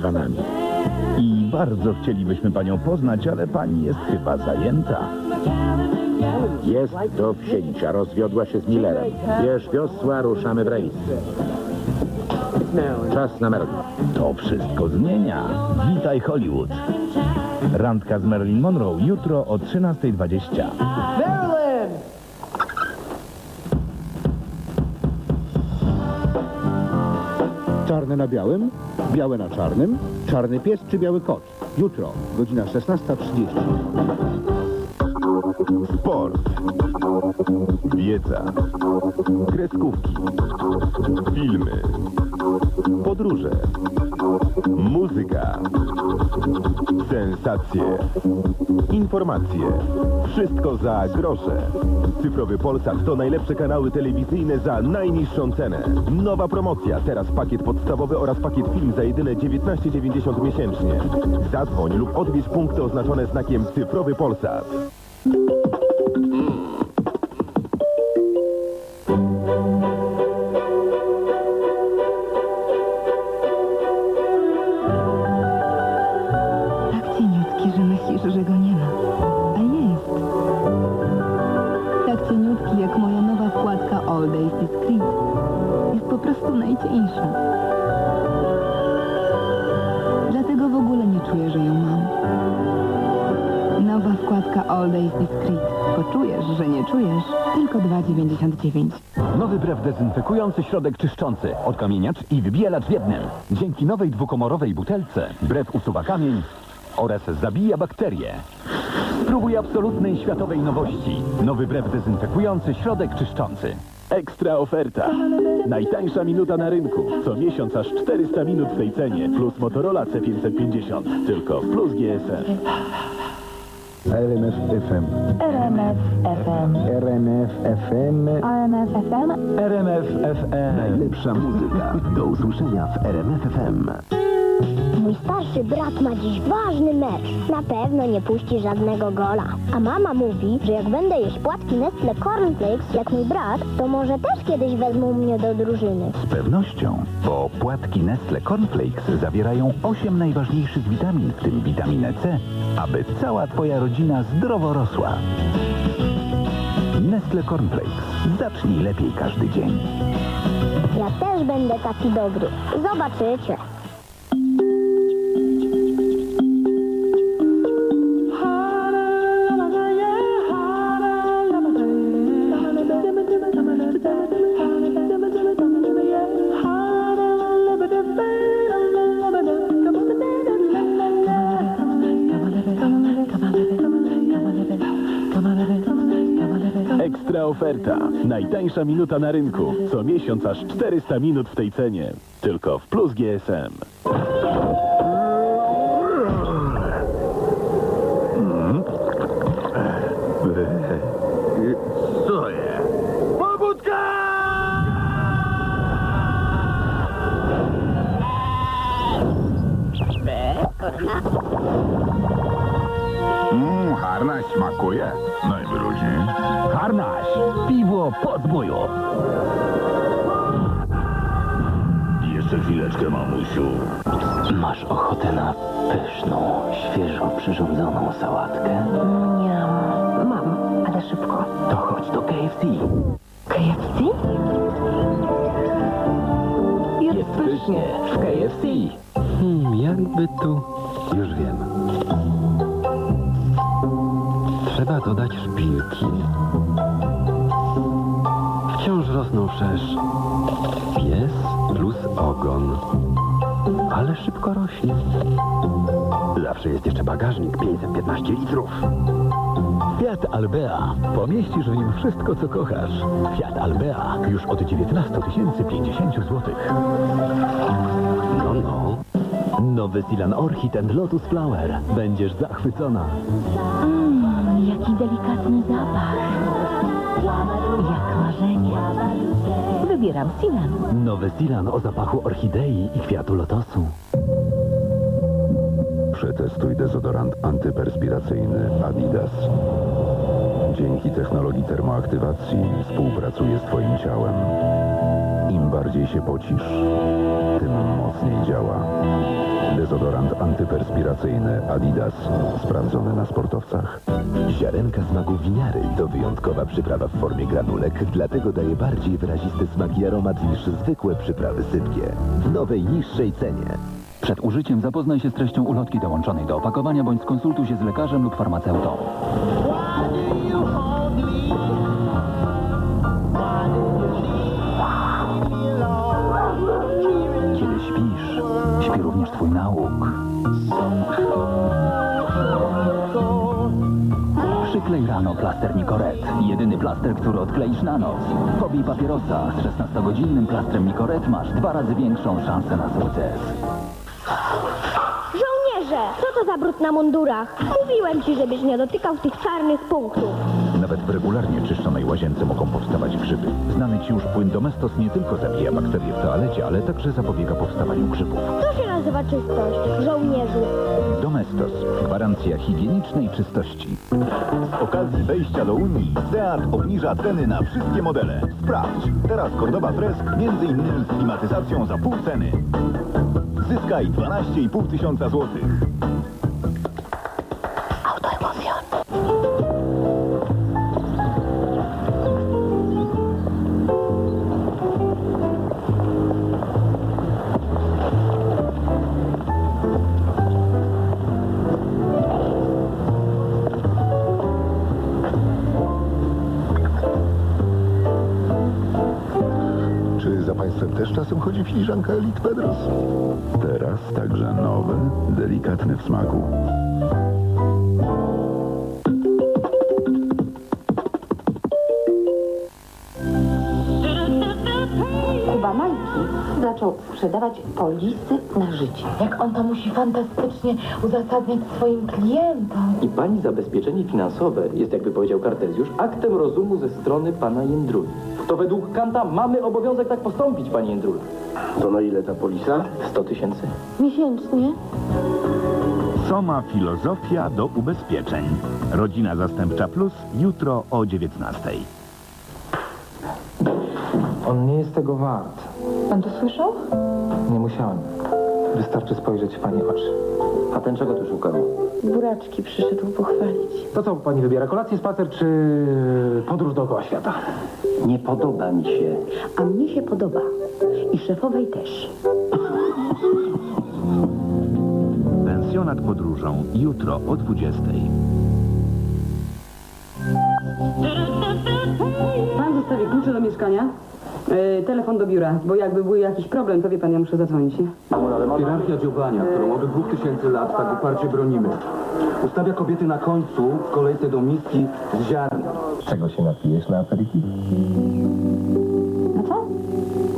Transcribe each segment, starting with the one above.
bałwanami. I bardzo chcielibyśmy panią poznać, ale pani jest chyba zajęta. Jest do wsięcia. Rozwiodła się z Millerem. Bierz wiosła, ruszamy w rejs. Czas na Merlin. To wszystko zmienia. Witaj Hollywood. Randka z Marilyn Monroe jutro o 13.20. Marilyn! Czarne na białym, białe na czarnym, czarny pies czy biały kot. Jutro, godzina 16.30. Sport. Wiedza. Kreskówki. Filmy. Podróże. Muzyka. Sensacje. Informacje. Wszystko za grosze. Cyfrowy Polsat to najlepsze kanały telewizyjne za najniższą cenę. Nowa promocja. Teraz pakiet podstawowy oraz pakiet film za jedyne 19,90 miesięcznie. Zadzwoń lub odwiedź punkty oznaczone znakiem Cyfrowy Polsat. A jest. Tak cieniutki, jak moja nowa wkładka All Days Discreet. Jest po prostu najcieńsza. Dlatego w ogóle nie czuję, że ją mam. Nowa wkładka All Days Discreet. Poczujesz, że nie czujesz. Tylko 2,99. Nowy brew dezynfekujący środek czyszczący, odkamieniacz i wybielacz w jednym. Dzięki nowej dwukomorowej butelce brew usuwa kamień oraz zabija bakterie. Spróbuj absolutnej światowej nowości. Nowy brew dezynfekujący środek czyszczący. Ekstra oferta. Najtańsza minuta na rynku. Co miesiąc aż 400 minut w tej cenie. Plus Motorola C550. Tylko Plus GSM. RMF FM. RMF FM. RMF FM. RMF FM. RMF FE. Najlepsza muzyka. Do usłyszenia w RMF FM. Mój starszy brat ma dziś ważny mecz. Na pewno nie puści żadnego gola. A mama mówi, że jak będę jeść płatki Nestle Cornflakes jak mój brat, to może też kiedyś wezmą mnie do drużyny. Z pewnością, bo płatki Nestle Cornflakes zawierają 8 najważniejszych witamin, w tym witaminę C, aby cała Twoja rodzina zdrowo rosła. Nestle Cornflakes. Zacznij lepiej każdy dzień. Ja też będę taki dobry. Zobaczycie. Oferta. Najtańsza minuta na rynku. Co miesiąc aż 400 minut w tej cenie. Tylko w Plus GSM. Co? Mmm, harnaś smakuje. Najwyraźniej. Harnaś! Piwo pod boju! Jeszcze chwileczkę, mamusiu. Masz ochotę na pyszną, świeżo przyrządzoną sałatkę? Niam. Mam, ale szybko. To chodź do KFC. KFC? Jest pysznie w KFC. Hmm, jakby tu... Już wiem. Trzeba dodać szpilki. Wszerz. Pies plus ogon. Ale szybko rośnie. Zawsze jest jeszcze bagażnik 515 litrów. Fiat Albea. Pomieścisz w nim wszystko, co kochasz. Fiat Albea. Już od 19 050 zł. No, no. Nowy Silan Orchid and Lotus Flower. Będziesz zachwycona. Mmm, jaki delikatny zapach. Wybieram Silan. Nowy Silan o zapachu orchidei i kwiatu lotosu. Przetestuj dezodorant antyperspiracyjny Adidas. Dzięki technologii termoaktywacji współpracuje z Twoim ciałem. Im bardziej się pocisz, tym mocniej działa. Dezodorant antyperspiracyjny Adidas. Sprawdzony na sportowcach. Ziarenka smaku winiary to wyjątkowa przyprawa w formie granulek, dlatego daje bardziej wyrazisty smak i aromat niż zwykłe przyprawy sypkie. W nowej, niższej cenie. Przed użyciem zapoznaj się z treścią ulotki dołączonej do opakowania bądź skonsultuj się z lekarzem lub farmaceutą. Plaster Nicoret. Jedyny plaster, który odkleisz na noc. Pobij papierosa. Z 16-godzinnym plastrem Nicoret masz dwa razy większą szansę na sukces. Żołnierze, co to za brud na mundurach? Mówiłem ci, żebyś nie dotykał tych czarnych punktów. Nawet w regularnie czyszczonej łazience mogą powstawać grzyby. Znany ci już płyn Domestos nie tylko zabija bakterie w toalecie, ale także zapobiega powstawaniu grzybów. To się nazywa czystość, żołnierzu. Domestos. Gwarancja higienicznej czystości. Z okazji wejścia do Unii Seat obniża ceny na wszystkie modele. Sprawdź! Teraz Cordoba Fresk między innymi z klimatyzacją za pół ceny. Zyskaj 12,5 tysiąca złotych. Filiżanka Elite Pedros? Teraz także nowe, delikatne w smaku. Zaczął sprzedawać polisy na życie. Jak on to musi fantastycznie uzasadniać swoim klientom. I pani zabezpieczenie finansowe jest, jakby powiedział Kartezjusz, aktem rozumu ze strony pana Jędruli. To według Kanta mamy obowiązek tak postąpić, panie Jędrul. To na ile ta polisa? 100 tysięcy. Miesięcznie? Soma Filozofia do ubezpieczeń. Rodzina Zastępcza Plus jutro o 19. On nie jest tego wart. Pan to słyszał? Nie musiałem. Wystarczy spojrzeć w pani oczy. A ten czego tu szukał? Buraczki przyszedł pochwalić. To co pani wybiera? Kolację, spacer czy podróż dookoła świata? Nie podoba mi się. A mnie się podoba. I szefowej też. Pensjonat podróżą jutro o 20. Pan zostawi klucze do mieszkania, e, telefon do biura, bo jakby był jakiś problem, to wie pan, ja muszę zadzwonić, nie? Hierarchia działania, którą od dwóch tysięcy lat tak uparcie bronimy, ustawia kobiety na końcu w kolejce do miski z ziarnem. Czego się napijesz na aperitif? No co?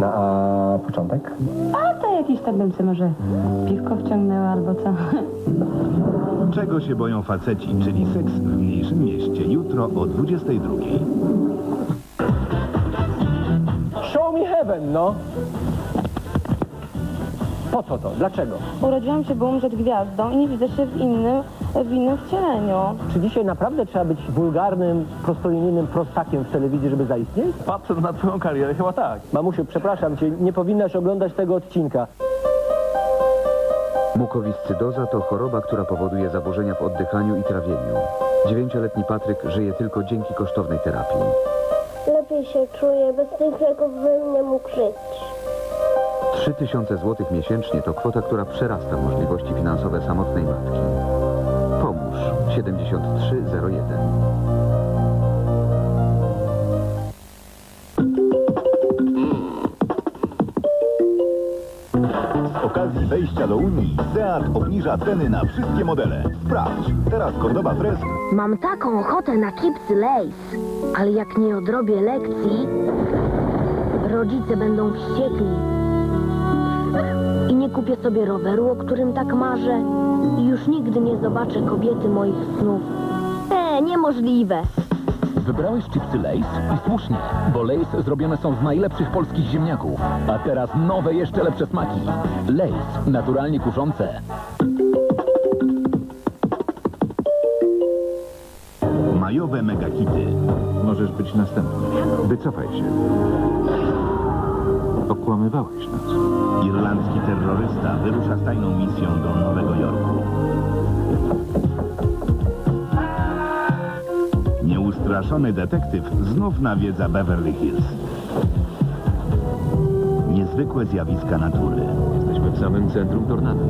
Na a, początek? A to jakiś bym sobie może piwko wciągnęła albo co. Czego się boją faceci, czyli seks w mniejszym mieście jutro o 22. Heaven, no! Po co to? Dlaczego? Urodziłam się, by umrzeć gwiazdą i nie widzę się w innym, w innym wcieleniu. Czy dzisiaj naprawdę trzeba być wulgarnym, prostolinijnym prostakiem w telewizji, żeby zaistnieć? Patrząc na twoją karierę, chyba tak. Mamusiu, przepraszam cię, nie powinnaś oglądać tego odcinka. Mukowiscydoza to choroba, która powoduje zaburzenia w oddychaniu i trawieniu. Dziewięcioletni Patryk żyje tylko dzięki kosztownej terapii. Się czuję, bez tych mógł żyć. 3000 zł miesięcznie to kwota, która przerasta możliwości finansowe samotnej matki. Pomóż 7301. okazji wejścia do Unii Seat obniża ceny na wszystkie modele. Sprawdź! Teraz Cordoba Fresk Mam taką ochotę na chipsy Lays, ale jak nie odrobię lekcji, rodzice będą wściekli. I nie kupię sobie roweru, o którym tak marzę. I już nigdy nie zobaczę kobiety moich snów. E, niemożliwe. Wybrałeś chipsy Lays? I słusznie, bo Lays zrobione są z najlepszych polskich ziemniaków. A teraz nowe, jeszcze lepsze smaki. Lays, naturalnie kuszące. Majowe megahity. Możesz być następny. Wycofaj się. Okłamywałeś nas. Irlandzki terrorysta wyrusza z tajną misją do Nowego Jorku. Nieustraszony detektyw znów nawiedza Beverly Hills. Niezwykłe zjawiska natury. Jesteśmy w samym centrum tornada.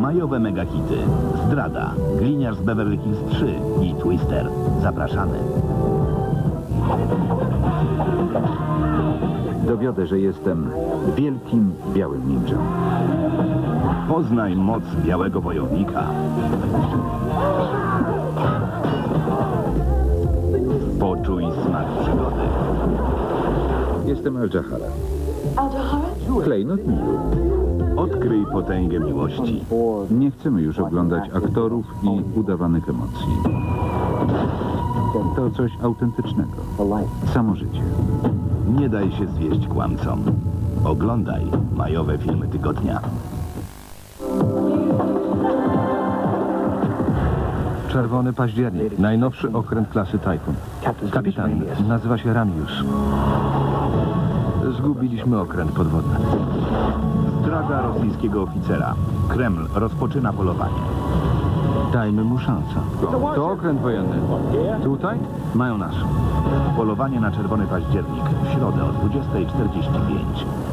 Majowe megahity. Zdrada. Gliniarz z Beverly Hills 3 i Twister. Zapraszamy. Dowiodę, że jestem wielkim białym ninją. Poznaj moc białego wojownika. Przygody. Jestem Al Jahara. Klejnot miły. Odkryj potęgę miłości. Nie chcemy już oglądać aktorów i udawanych emocji. To coś autentycznego. Samo życie. Nie daj się zwieść kłamcom. Oglądaj majowe filmy tygodnia. Czerwony październik. Najnowszy okręt klasy Typhoon. Kapitan nazywa się Ramius. Zgubiliśmy okręt podwodny. Zdrada rosyjskiego oficera. Kreml rozpoczyna polowanie. Dajmy mu szansę. To okręt wojenny. Tutaj mają nas. Polowanie na czerwony październik w środę o 20.45.